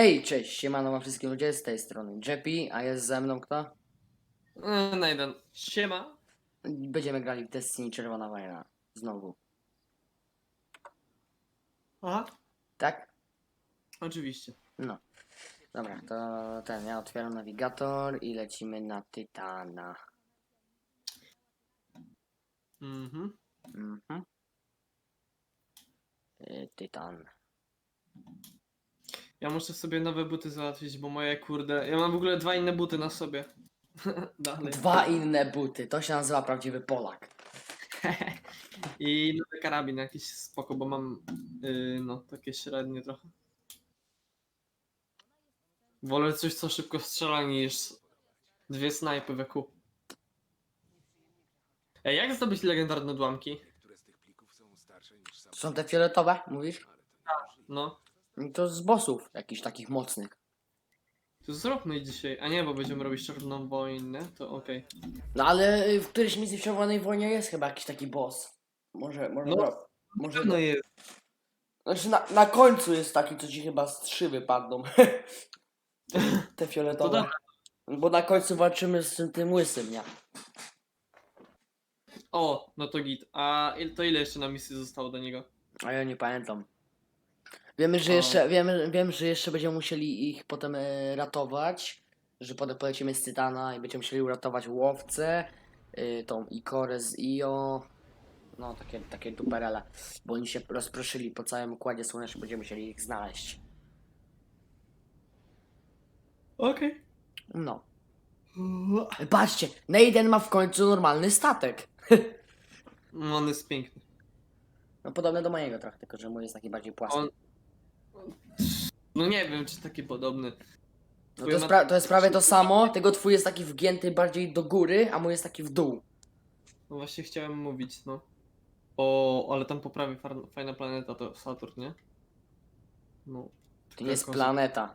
Hej, cześć, siemano wam wszystkim ludzie z tej strony Jeppy, a jest ze mną kto? E, Na jeden. Siema. Będziemy grali w Destiny Czerwona Wojna. Znowu. Aha. Tak? Oczywiście. No. Dobra, to ten, ja otwieram nawigator i lecimy na Tytana. Mhm. Mhm. Y, Tytan. Ja muszę sobie nowe buty załatwić, bo moje kurde. Ja mam w ogóle dwa inne buty na sobie. Dalej. Dwa inne buty, to się nazywa prawdziwy Polak. I nowy karabin jakiś spoko, bo mam yy, no takie średnie trochę. Wolę coś co szybko strzela niż dwie snajpy we kół. Ej, jak zdobyć legendarne odłamki? Niektóre z tych plików są starsze niż sam. To są te fioletowe, mówisz? No. To z bossów, jakichś takich mocnych. To zróbmy dzisiaj. A nie, bo będziemy robić czarną wojnę, to okej. No ale y, w którejś misji w Czerwonej Wojnie jest chyba jakiś taki boss. Może, może, No, no, może, No jest. Znaczy na, na końcu jest taki, co ci chyba z trzy wypadną. Te To fioletowe. dobra. Bo na końcu walczymy z tym, tym łysym, nie? O, no to git. A il- to ile jeszcze na misji zostało do niego? A ja nie pamiętam. Wiemy, że jeszcze, wiemy, wiem, że jeszcze będziemy musieli ich potem e, ratować. Że potem polecimy z Tytana i będziemy musieli uratować łowcę. Y, tą Ikorę z Io. No, takie, takie duperele. Bo oni się rozproszyli po całym układzie słonecznym. Będziemy musieli ich znaleźć. Okej. No. Patrzcie, Neiden ma w końcu normalny statek. No, on jest piękny. No podobny do mojego trochę, tylko że mój jest taki bardziej płaski. On... No nie wiem, czy taki podobny. No to, jest pra- to jest prawie to samo, tylko twój jest taki wgięty bardziej do góry, a mój jest taki w dół. No właśnie chciałem mówić, no. O, ale tam po prawej far- fajna planeta to Saturn, nie? No. To nie jest Tylko- planeta,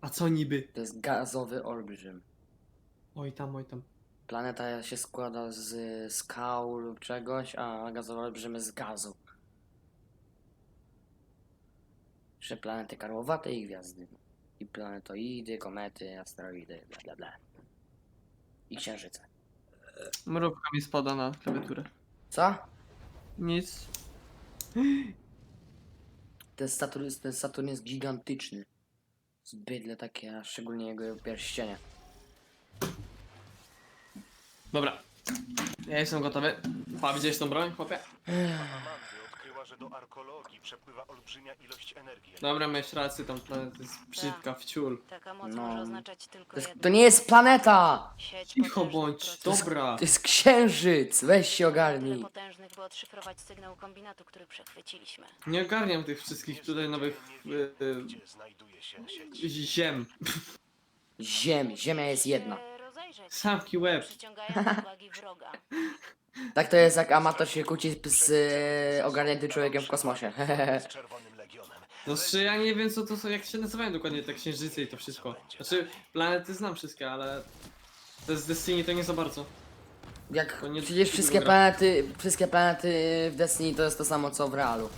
A co niby? to jest gazowy olbrzym. Oj tam, oj tam. Planeta się składa z skał lub czegoś, a gazowy olbrzym jest z gazu. Jeszcze planety karłowate i gwiazdy. I planetoidy, komety, asteroidy, bla bla bla. I księżyce. Mrówka mi spada na klawiaturę. Co? Nic. Ten Saturn, ten Saturn jest gigantyczny. Zbydle takie, a szczególnie jego pierścienie. Dobra. Ja jestem gotowy. Pa, widziałeś tą broń, chłopie? Odkryła, że do arkologii przepływa olbrzymia ilość energii. Dobra, miałeś rację, tam planeta jest brzydka w ciul. Taka moc No. może oznaczać tylko To, jest, jedno. to nie jest planeta! Sieć Cicho potężnych bądź, procesów. dobra. To jest księżyc! Weź się Tyle ogarnij. potężnych, by odszyfrować sygnał kombinatu, który przechwyciliśmy. Nie ogarniam tych wszystkich tutaj nowych y, y, gdzie znajduje się sieć. ziem. Ziemi, Ziemia jest jedna. Się rozejrzeć, Samki łeb. uwagi wroga. Tak to jest jak amator się kłóci z e, ogarniętym człowiekiem w kosmosie. Z Czerwonym Legionem. No czy ja nie wiem co to są, jak się nazywają dokładnie te księżyce i to wszystko. Znaczy, planety znam wszystkie, ale te z Destiny to nie za bardzo. Jak To nie- przecież wszystkie planety, wszystkie planety w Destiny to jest to samo co w realu.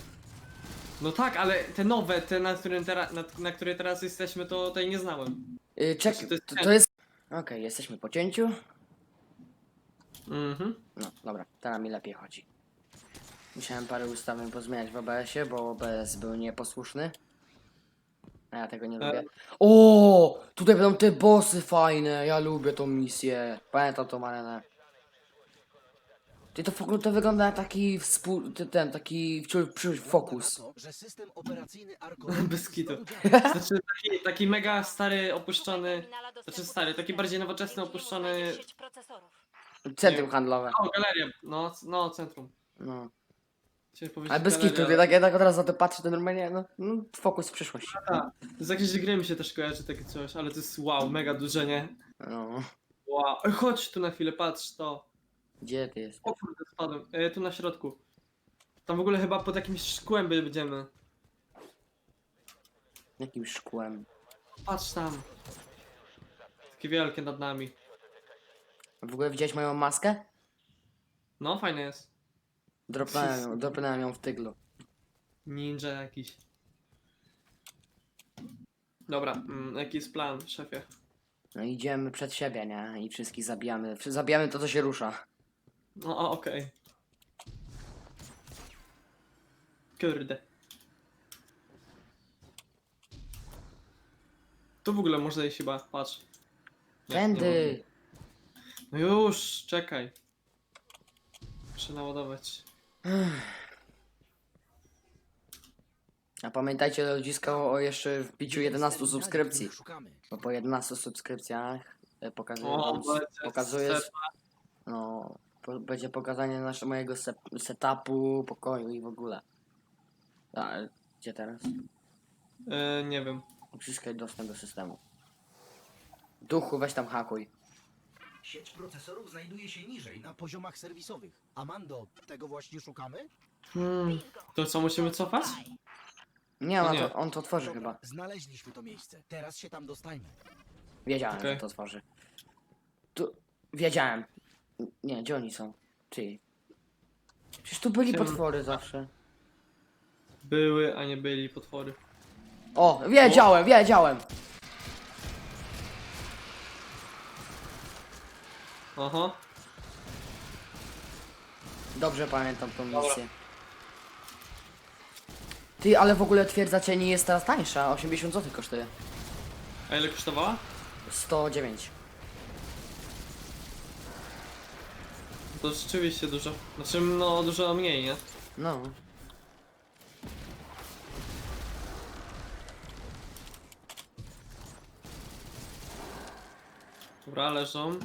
No tak, ale te nowe, te na, którym tera, na, na które teraz jesteśmy, to tej nie znałem. Yy, czek, Znaczy, to to, to jest... Okej, jesteśmy po cięciu. Mhm. No, dobra, teraz mi lepiej chodzi. Musiałem parę ustawień pozmieniać w OBS-ie, bo OBS był nieposłuszny. A ja tego nie E. lubię. O, tutaj będą te bossy fajne, ja lubię tą misję. Pamiętam tą arenę. Ty to w ogóle to wygląda jak taki współ... ty- ten, taki wciąż przyszły fokus. To, że system operacyjny Arco Bez kitu. Znaczy taki, taki mega stary, opuszczony. Znaczy stary, taki bardziej nowoczesny, opuszczony. Centrum handlowe. O, galeria. No, c- no, centrum. No. Chciałem powiedzieć Ale bez galeria, kitu, ty tak, ja tak od razu na to patrzę, to normalnie, no, no fokus w przyszłość. Z jakiejś gry mi się też kojarzy takie coś, ale to jest wow, mega duże, nie? No. Wow. Ej, Chodź tu na chwilę, patrz to. Gdzie ty jesteś? O kurde, spadłem. E, tu na środku. Tam w ogóle chyba pod jakimś szkłem będziemy. Jakim szkłem? Patrz tam. Takie wielkie nad nami. W ogóle widziałeś moją maskę? No, fajne jest. Dropnąłem ją, dropnąłem ją w tyglu. Ninja jakiś. Dobra, mm, jaki jest plan, szefie? No idziemy przed siebie, nie? I wszystkich zabijamy. Wszy- Zabijamy to, co się rusza. No, okej. Kurde. Tu w ogóle można iść chyba, patrz. Nie, nie Tędy! można. no już, czekaj. Muszę naładować. A pamiętajcie ludziska o jeszcze wbiciu 11 Terminali, subskrypcji. Szukamy. Bo po 11 subskrypcjach e, pokazuje, O, wam- będzie pokazuje set- no, po, będzie pokazanie naszego mojego se, setupu, pokoju i w ogóle. A, gdzie teraz? E, nie wiem. Uzyskaj dostęp do systemu. Duchu, weź tam hakuj. Sieć procesorów znajduje się niżej, na poziomach serwisowych. Amando, tego właśnie szukamy? Hmm. To co, musimy cofać? Nie, No on, nie. To, on to tworzy chyba. Znaleźliśmy to miejsce. Teraz się tam dostajmy. Wiedziałem, Okej. że to tworzy. Tu, wiedziałem. Nie, gdzie oni są? Ty. Przecież tu byli Siema. potwory zawsze. Były, a nie byli potwory. O, wiedziałem, wiedziałem! Aha. Dobrze pamiętam tą Dobra. misję. Ty, ale w ogóle twierdza cieni jest teraz tańsza. 80 zł kosztuje. A ile kosztowała? 109. To rzeczywiście dużo. Znaczy, no dużo mniej, nie? No. Dobra, leżą.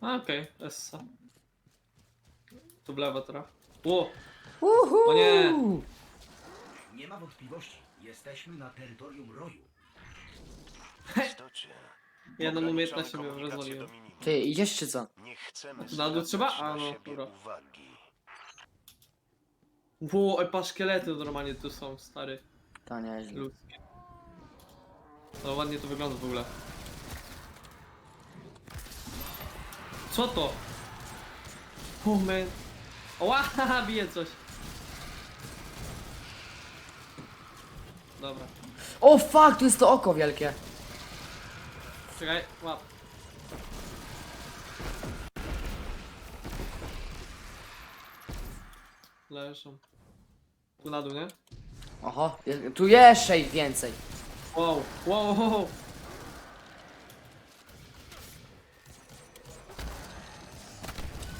A, Okej, Essa. Tu w lewo teraz. Ło! Uhu! O nie! Nie ma wątpliwości. Jesteśmy na terytorium roju. Istocie. Jedną ograniczamy umiejętność sobie komunikację rozwaliłem. do minimum. Ty, idziesz czy co? Nie chcemy Na dół zwracać trzeba? A, na no, siebie dobra. uwagi. Ło, epa szkielety normalnie tu są, stary. To nieźle. Ludzkie. No ładnie to wygląda w ogóle. Co to? Oh man. Oła, haha, bije coś. Dobra. O fuck, tu jest to oko wielkie. Czekaj, łap. Leżą. Tu na dół, nie? Oho, je- tu jeszcze ich więcej. Wow, wow, wow, wow.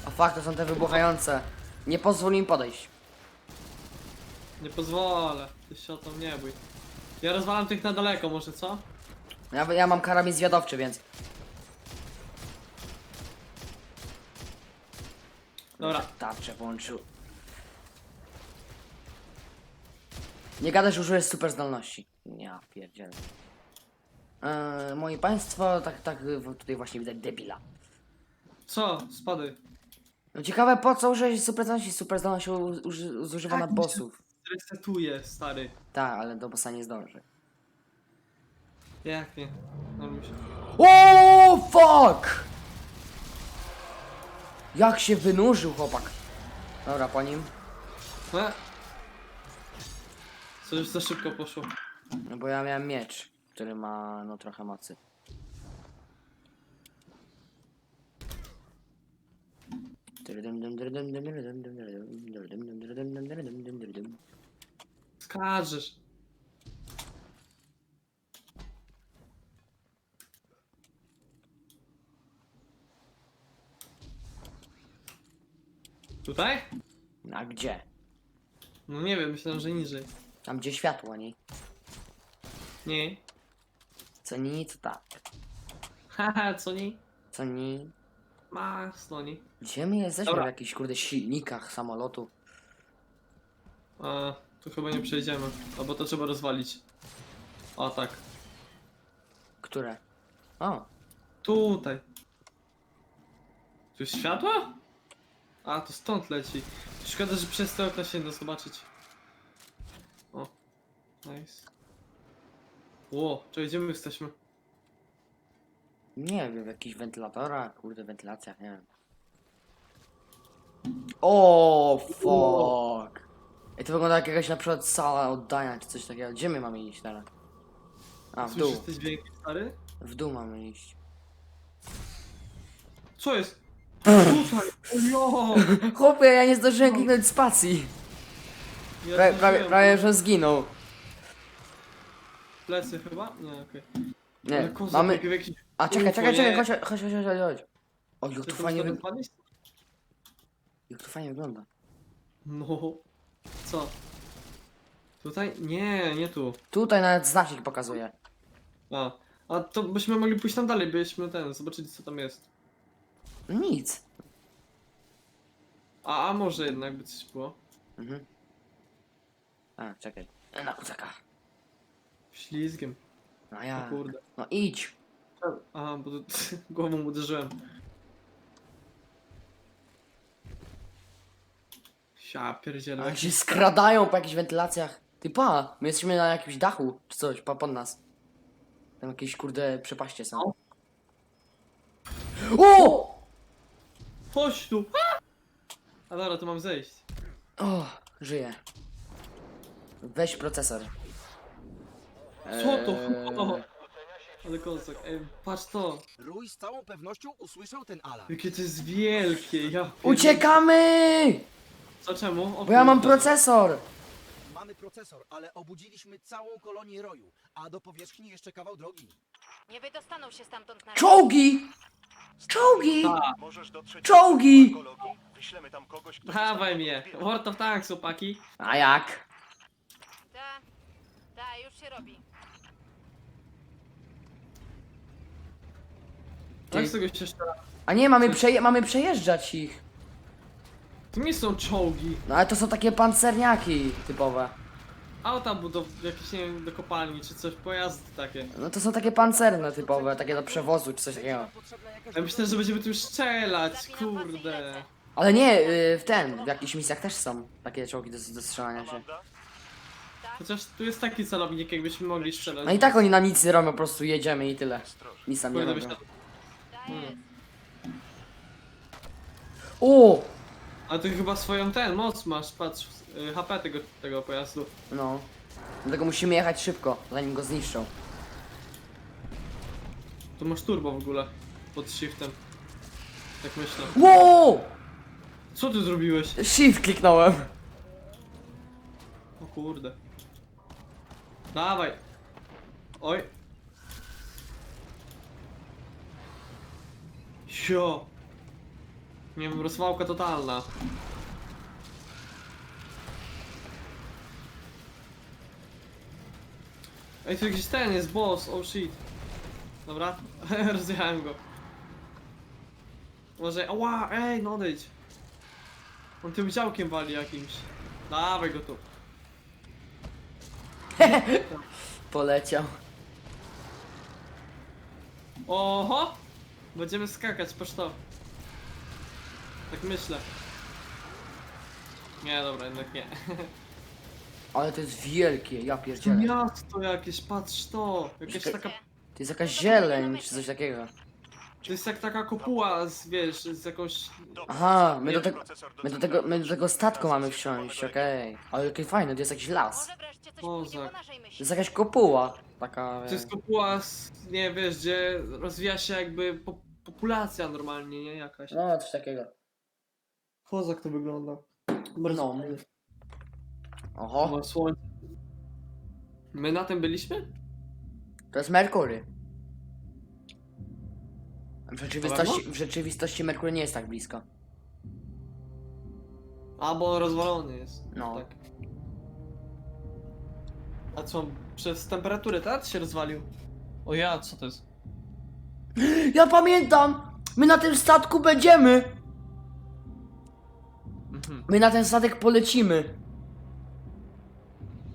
O fuck, to są te wybuchające. Nie pozwól im podejść. Nie pozwolę. Ty się o to nie bój. Ja rozwalam tych na daleko może, co? Ja, ja mam karabin zwiadowczy, więc... Dobra. Tarczę włączył. Nie gadaj, że użyłeś super zdolności. Ja pierdzielę. Eee, moi państwo, tak, tak, tutaj właśnie widać debila. Co? Spady. No ciekawe, po co użyłeś super zdolności? Super zdolność u- uży, zużywa na Tak, bossów. Resetuję, stary. Tak, ale do bossa nie zdąży. Jak nie? No mi się... O fuck! Jak się wynurzył chłopak. Dobra, po nim. E? Co już za szybko poszło. No bo ja miałem miecz, który ma no trochę mocy. Skażesz. Tutaj? A gdzie? No nie wiem, myślałem, że niżej. Tam gdzie światło, nie? Nie. Co nie, to tak. Haha, co nie? Co nie? Masno nie. Gdzie my jesteśmy Dobra. w jakichś kurde silnikach samolotu? A, tu chyba nie przejdziemy. Albo to trzeba rozwalić. O tak. Które? O, Tutaj. Tu jest światło? A, to stąd leci. Szkoda, że przez te okna się nie da zobaczyć. O, nice. Ło, czy gdzie my jesteśmy? nie wiem, w jakichś wentylatorach, kurde, wentylacjach, nie wiem. O, fuck. I to wygląda jak jakaś na przykład sala oddania czy coś takiego. Gdzie my mamy iść teraz? A, w dół. Słyszysz te dźwięki, stary? W dół mamy iść. Co jest? Tutaj! O jo! Chłopie, ja nie zdążyłem kliknąć spacji. Ja Prawie, prawie, że zginął. Plecy chyba? Nie, okej. Nie, Ale kozak, mamy... jak w jakiś... A czekaj, czekaj, czekaj, nie. chodź, chodź, chodź, chodź, chodź. O, jak Ty to tu fajnie, wy... jak to fajnie wygląda. No. Co? Tutaj? Nie, nie tu. Tutaj nawet znacznik pokazuje. A. A to byśmy mogli pójść tam dalej, byśmy ten, zobaczyli co tam jest. Nic. A, a może jednak by coś było? Mhm. A, czekaj. Na kucaka. Ślizgiem. No O ja. kurde. No idź. A, bo to, głową uderzyłem. Sia, pierdzielę. Ale się skradają po jakichś wentylacjach. Ty pa, my jesteśmy na jakimś dachu, czy coś, pa pod nas. Tam jakieś kurde przepaście są. O. Chodź tu! A! A dobra, to mam zejść. O, żyję. Weź procesor. Co to? Eee, O, ale kozak, ej, patrz to! Rój z całą pewnością usłyszał ten alarm. Jakie to jest wielkie, ja... pier- Uciekamy! Co, czemu? O Bo ja mam kurde. procesor! Mamy procesor, ale obudziliśmy całą kolonię roju, a do powierzchni jeszcze kawał drogi. Nie wydostaną się stamtąd na Czołgi! Czołgi! Tak. Możesz dotrzeć Czołgi! do arkologii? Wyślemy tam kogoś, kto Dawaj zostanie mnie! odbierał. World of Tanks, chłopaki! A jak? Ta, ta, już się robi. Tak tego się. A nie, mamy, przeje mamy przejeżdżać ich. To nie są czołgi. No ale to są takie pancerniaki typowe. Auta budow... jakieś, nie wiem, do kopalni czy coś, pojazdy takie. No to są takie pancerne typowe, takie do przewozu czy coś takiego. Ja myślę, że będziemy tu strzelać, kurde. Ale nie, y, w ten, w jakichś misjach też są takie czołgi do, do strzelania się. Chociaż tu jest taki celownik, jakbyśmy mogli strzelać. No i tak oni nam nic nie robią, po prostu jedziemy i tyle. Nic nam nie Kurde, robią. myślę... O! A ty chyba swoją ten, moc masz, patrz, y, HP tego, tego pojazdu. No. Dlatego musimy jechać szybko, zanim go zniszczą. To masz turbo w ogóle, pod shiftem. Tak myślę. Wow! Co ty zrobiłeś? Shift kliknąłem. O kurde. Dawaj. Oj. Sio. Nie wiem, rozwałka totalna. Ej, tu jakiś ten jest boss, oh shit. Dobra, rozjechałem go. Może, ała, ej, no odejdź. On tym działkiem wali jakimś. Dawaj go tu. Poleciał. Oho! Będziemy skakać, patrz to. Tak myślę. Nie, dobra, jednak nie. Ale to jest wielkie, ja pierdzielę. Miasto jakieś, patrz to! Jakaś taka... To jest jakaś zieleń, czy coś takiego. To jest jak taka kopuła z, wiesz, z jakąś... Aha, my do, my do tego, my do tego statku mamy wsiąść, okej. Ale jakie fajne, to jest jakiś las. Może wreszcie coś Kozak. pójdzie po naszej To myśli. jest jakaś kopuła. Taka, To jest kopuła z, nie wiesz, gdzie rozwija się jakby po, populacja normalnie, nie? Jakaś. No, coś takiego. Kozak to wygląda. No. Oho, O, słońce. My na tym byliśmy? to jest Merkury. W rzeczywistości, w rzeczywistości Merkury nie jest tak blisko. Albo rozwalony jest. No. Tak. A co, przez temperaturę tak się rozwalił? O ja, co to jest? Ja pamiętam! My na tym statku będziemy! Mhm. My na ten statek polecimy.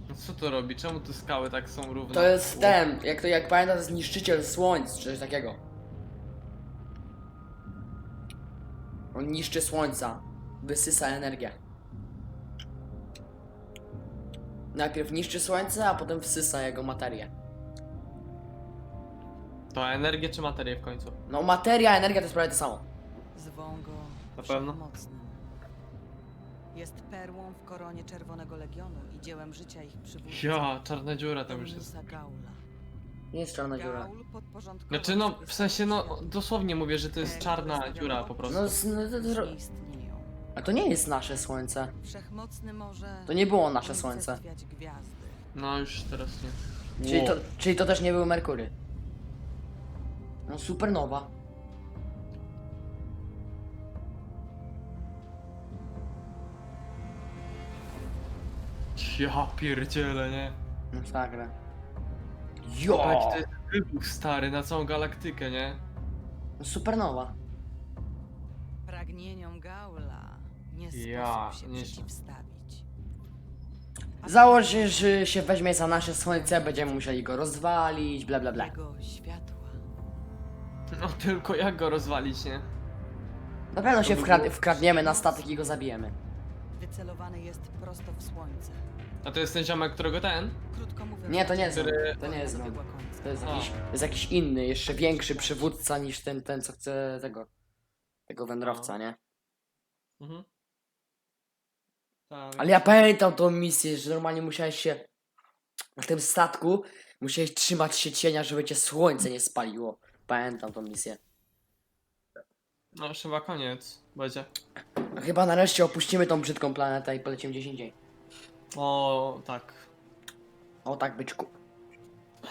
No Co to robi? Czemu te skały tak są równe? To jest ten, jak to jak pamiętam, to jest niszczyciel słońc, czy coś takiego. On niszczy słońca. Wysysa energię. Najpierw niszczy słońce, a potem wsysa jego materię. To energię czy materię w końcu? No materia, energia to jest prawie to samo. Zwą go Na pewno? wszechmocnym. Jest perłą w koronie Czerwonego Legionu i dziełem życia ich przywódcy. Ja, czarna dziura tam już jest. Dominusa Gaula. Nie jest czarna dziura. Gaul podporządkował Znaczy no, sobie w sensie no, świat. dosłownie mówię, że to jest czarna dziura po prostu. No, no to, to, Nie istnieją. a to nie jest nasze słońce. Wszechmocny może To nie było nasze słońce. gwiazdy. No już teraz nie. Czyli to, Wow. czyli to też nie był Merkury. No supernowa. Ja pierdzielę, nie? Masakra. Jo! to jest wybuch stary na całą galaktykę, nie? No Supernowa. Pragnieniom Gaula nie sposób Ja, się nie- przeciwstawić. A Założ, że się weźmie za nasze słońce, będziemy musieli go rozwalić, bla bla bla. Jego światła. No tylko jak go rozwalić, nie? Na pewno się wkrad wkradniemy na statek i go zabijemy. Wycelowany jest prosto w słońce. A to jest ten ziomek, którego ten? Krótko mówiąc, Nie, to nie jest on. Który- To nie jest on. dobiegła końca. To jest A. jakiś, to jest jakiś inny, jeszcze większy przywódca niż ten, ten co chce tego. Tego wędrowca, nie? Mhm. Tak, Ale ja pamiętam tą misję, że normalnie musiałeś się na tym statku musiałeś trzymać się cienia, żeby cię słońce nie spaliło. Pamiętam tą misję. No już chyba koniec będzie. No chyba nareszcie opuścimy tą brzydką planetę i polecimy gdzieś indziej. O, tak. O tak, byczku.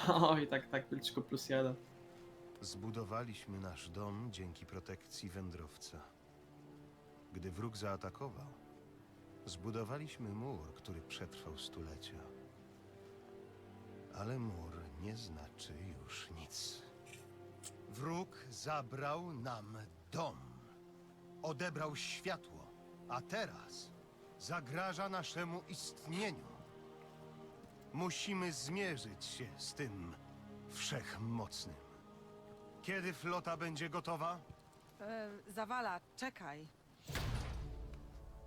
Oj, tak, tak, tylko plus jeden. Zbudowaliśmy nasz dom dzięki protekcji wędrowca. Gdy wróg zaatakował, zbudowaliśmy mur, który przetrwał stulecia. Ale mur nie znaczy już nic. Wróg zabrał nam dom. Odebrał światło, a teraz zagraża naszemu istnieniu. Musimy zmierzyć się z tym wszechmocnym. Kiedy flota będzie gotowa? E, zawala, czekaj.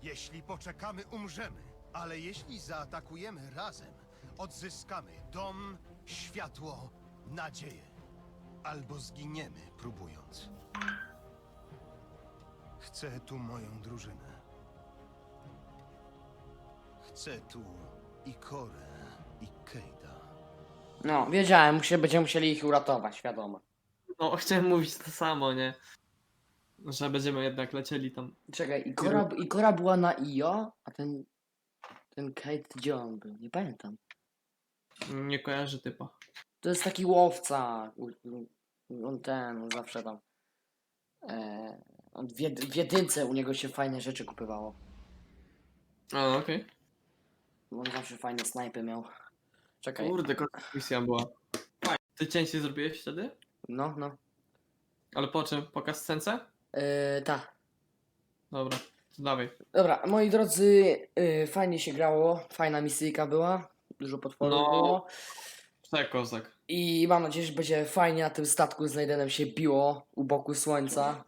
Jeśli poczekamy, umrzemy. Ale jeśli zaatakujemy razem, odzyskamy dom, światło, nadzieję. Albo zginiemy, próbując. Chcę tu moją drużynę. Chcę tu i Korę, i Kejda. No, wiedziałem, musie, będziemy musieli ich uratować, wiadomo. No, chciałem mówić to samo, nie? Że będziemy jednak lecieli tam. Czekaj, Ikora, Ikora była na Io, a ten... Ten Kate gdzie on był? Nie pamiętam. Nie kojarzy typa. To jest taki łowca. On ten, on zawsze tam. E, on w, jed, w jedynce u niego się fajne rzeczy kupywało. A, okej. On zawsze fajne snajpy miał. Czekaj. Kurde, misja była. Fajnie. Ty cięcie zrobiłeś wtedy? No, no. Ale po czym? Po kascence? E, ta. Dobra, to dawaj. Dobra, moi drodzy, e, fajnie się grało. Fajna misyjka była. Dużo potworów No. było. Przekozak. I mam nadzieję, że będzie fajnie na tym statku z Naidenem się biło u boku słońca.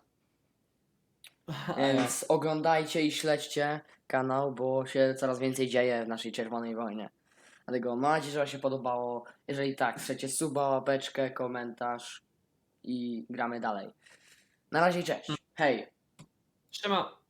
Więc oglądajcie i śledźcie kanał, bo się coraz więcej dzieje w naszej czerwonej wojnie. Dlatego mam nadzieję, że Wam się podobało. Jeżeli tak, chcecie suba, łapeczkę, komentarz i gramy dalej. Na razie cześć. Hej. Siema.